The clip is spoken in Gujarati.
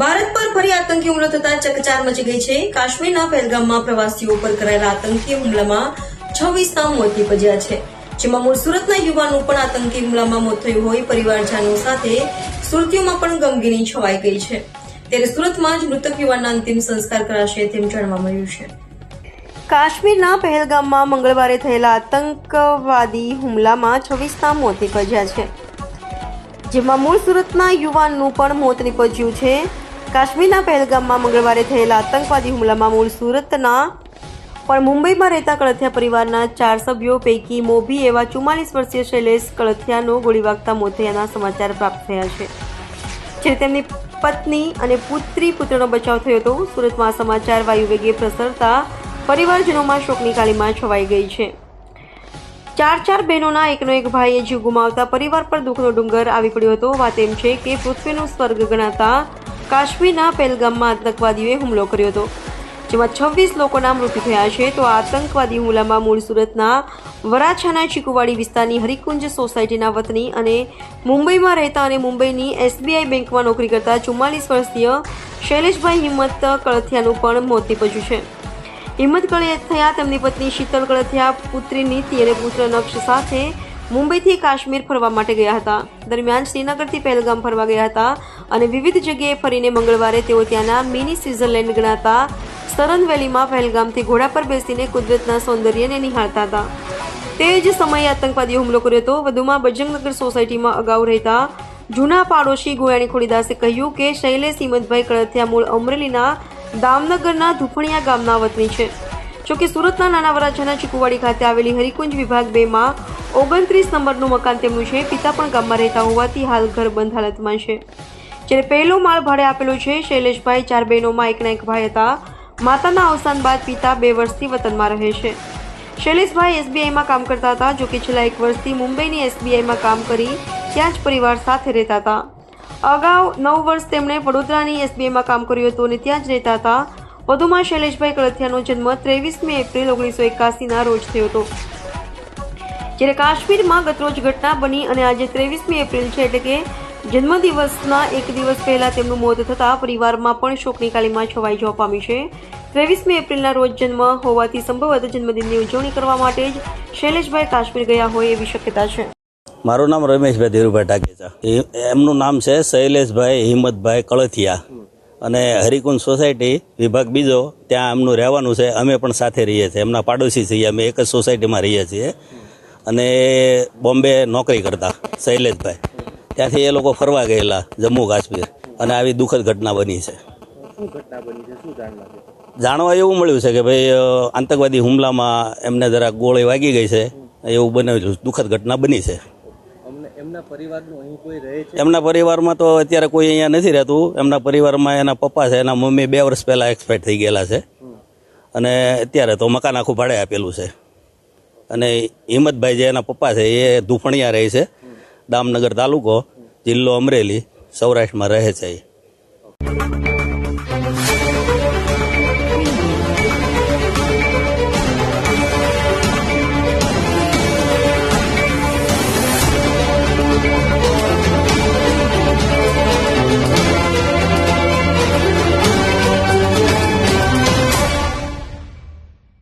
આતંકી હુમલો થતા ચકચાર મચી ગઈ છે. કાશ્મીરના પહેલગામમાં પ્રવાસીઓ પર કરાયેલા આતંકી હુમલામાં છવ્વીસના મોત નીપજ્યા છે. જેમાં મૂળ સુરતના યુવાનો પણ આતંકી હુમલામાં મોત થયું હોય પરિવારજનો સાથે સુરતીઓમાં પણ ગમગીની છવાઈ ગઈ છે. ત્યારે સુરતમાં જ મૃતક યુવાનના અંતિમ સંસ્કાર કરાશે તેમ જાણવા મળ્યું છે. કાશ્મીરના પહેલગામમાં મંગળવારે થયેલા આતંકવાદી હુમલામાં છવ્વીસના મોત નીપજ્યા છે. જેમાં મૂળ સુરતના યુવાનનું પણ મોત નીપજ્યું છે. કાશ્મીરના પહેલગામમાં મંગળવારે થયેલા આતંકવાદી હુમલામાં મૂળ સુરતના પણ મુંબઈમાં રહેતા કળથિયા પરિવારના ચાર સભ્યો પૈકી મોભી એવા ચુમ્માલીસ વર્ષીય શૈલેષ કળથિયાનો ગોળી વાગતા મોત થયાના સમાચાર પ્રાપ્ત થયા છે. જ્યારે તેમની પત્ની અને પુત્રી પુત્રનો બચાવ થયો હતો, સુરતમાં સમાચાર વાયુવેગે પ્રસરતા પરિવારજનોમાં શોકની કાળીમાં છવાઈ ગઈ છે. ચાર ચાર બહેનોના એકનો એક ભાઈએ જીવ ગુમાવતા પરિવાર પર દુઃખનો ડુંગર આવી પડ્યો હતો. વાત એમ છે કે પૃથ્વીનું સ્વર્ગ ગણાતા કાશ્મીરના પહેલગામમાં આતંકવાદીઓએ હુમલો કર્યો હતો. જેમાં છવ્વીસ લોકોના મૃત્યુ થયા છે. તો આતંકવાદી હુમલામાં મૂળ સુરતના વરાછાના ચીકુવાડી વિસ્તારની હરિકુંજ સોસાયટીના વતની અને મુંબઈમાં રહેતા અને મુંબઈની એસબીઆઈ બેંકમાં નોકરી કરતા ચુમ્માલીસ વર્ષીય શૈલેષભાઈ હિંમત કળથિયાનું પણ મોત નીપજ્યું છે. હિંમત કળથિયા તેમની પત્ની શીતલ કળથિયા પુત્રી નીતિ અને પુત્ર નક્ષ સાથે મુંબઈથી કાશ્મીર ફરવા માટે ગયા હતા. દરમિયાન શ્રીનગરથી પહેલગામ ફરવા ગયા હતા અને વિવિધ જગ્યાએ ફરીને મંગળવારે તેઓ ત્યાંના મિની સ્વિટ્ઝરલેન્ડ ગણાતા સરન વેલીમાં પહેલગામથી ઘોડા પર બેસીને કુદરતના સૌંદર્યને નિહાળતા હતા. તે જ સમયે આતંકવાદીઓ હુમલો કર્યો હતો. વધુમાં બજરંગનગર સોસાયટીમાં અગાઉ રહેતા જૂના પાડોશી ગોયાણી ખોડીદાસે કહ્યું કે શૈલેષ હિંમતભાઈ કળથિયા મૂળ અમરેલીના દામનગરના ધુફણિયા ગામના વતની છે. જોકે સુરતના નાના વરાછાના ચીકુવાડી ખાતે આવેલી હરિકુંજ વિભાગ બેમાં ઓગણત્રીસ નંબરનું મકાન તેમનું છે. પિતા પણ ગામમાં રહેતા હોવાથી હાલ ઘર બંધ હાલતમાં છે. જ્યારે પહેલો માળ ભાડે આપેલો છે, શૈલેષભાઈ ચાર બહેનોમાં એકના એક ભાઈ હતા. માતાના અવસાન બાદ પિતા બે વર્ષથી વતનમાં રહે છે. શૈલેષભાઈ એસબીઆઈમાં કામ કરતા હતા, જો કે છેલ્લા એક વર્ષથી મુંબઈની એસબીઆઈમાં કામ કરી ત્યાં જ પરિવાર સાથે રહેતા હતા. અગાઉ નવ વર્ષ તેમણે વડોદરાની એસબીઆઈમાં કામ કર્યું હતું અને ત્યાં જ રહેતા હતા. વધુમાં શૈલેષભાઈ કળથિયાનો જન્મ ત્રેવીસમી એપ્રિલ ઓગણીસો એકાસીના રોજ થયો હતો. જ્યારે કાશ્મીરમાં ગતરોજ ઘટના બની અને આજે ત્રેવીસમી એપ્રિલ છે એટલે કે જન્મદિવસના એક દિવસ પહેલા તેમનું મોત થતાં પરિવારમાં પણ શોકની કાળીમાં છવાઈ જવા પામી છે. ત્રેવીસમી એપ્રિલના રોજ જન્મ હોવાથી સંભવત જન્મદિનની ઉજવણી કરવા માટે જ શૈલેષભાઈ કાશ્મીર ગયા હોય એવી શક્યતા છે. મારું નામ રમેશભાઈ ધીરુભાઈ ટાકેચા એમનું નામ છે શૈલેષભાઈ હિંમતભાઈ કળથિયા. અને હરિકુંજ સોસાયટી વિભાગ બીજો, ત્યાં એમનું રહેવાનું છે. અમે પણ સાથે રહીએ છીએ. એમના પાડોશી છીએ. અમે એક જ સોસાયટીમાં રહીએ છીએ. અને બોમ્બે નોકરી કરતા શૈલેષભાઈ. ત્યાંથી એ લોકો ફરવા ગયેલા જમ્મુ કાશ્મીર. અને આવી દુઃખદ ઘટના બની છે. જાણવા એવું મળ્યું છે કે ભાઈ આતંકવાદી હુમલામાં એમને જરાક ગોળી વાગી ગઈ છે. એવું બનેલું દુઃખદ ઘટના બની છે. એમના પરિવારમાં તો અત્યારે કોઈ અહીંયા નથી રહેતું. એમના પરિવારમાં એના પપ્પા છે. એના મમ્મી બે વર્ષ પહેલાં એક્સપાયર થઈ ગયેલા છે. અને અત્યારે તો મકાન આખું ભાડે આપેલું છે. અને હિંમતભાઈ જે એના પપ્પા છે, એ ધૂફણિયા રહે છે, દામનગર તાલુકો, જિલ્લો અમરેલી, સૌરાષ્ટ્રમાં રહે છે એ.